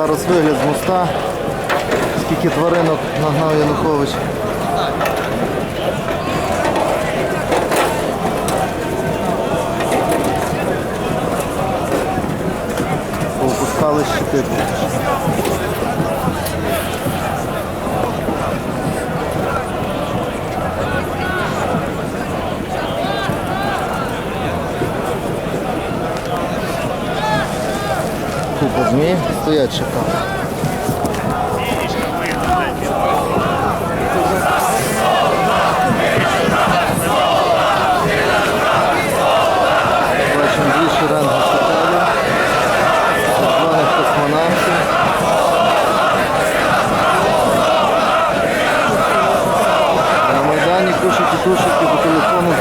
Зараз вигляд з моста. Скільки тваринок нагнав Янукович. Поопускали щити. купа змій, стоять чекав. На Майдані кушать і кушать телефону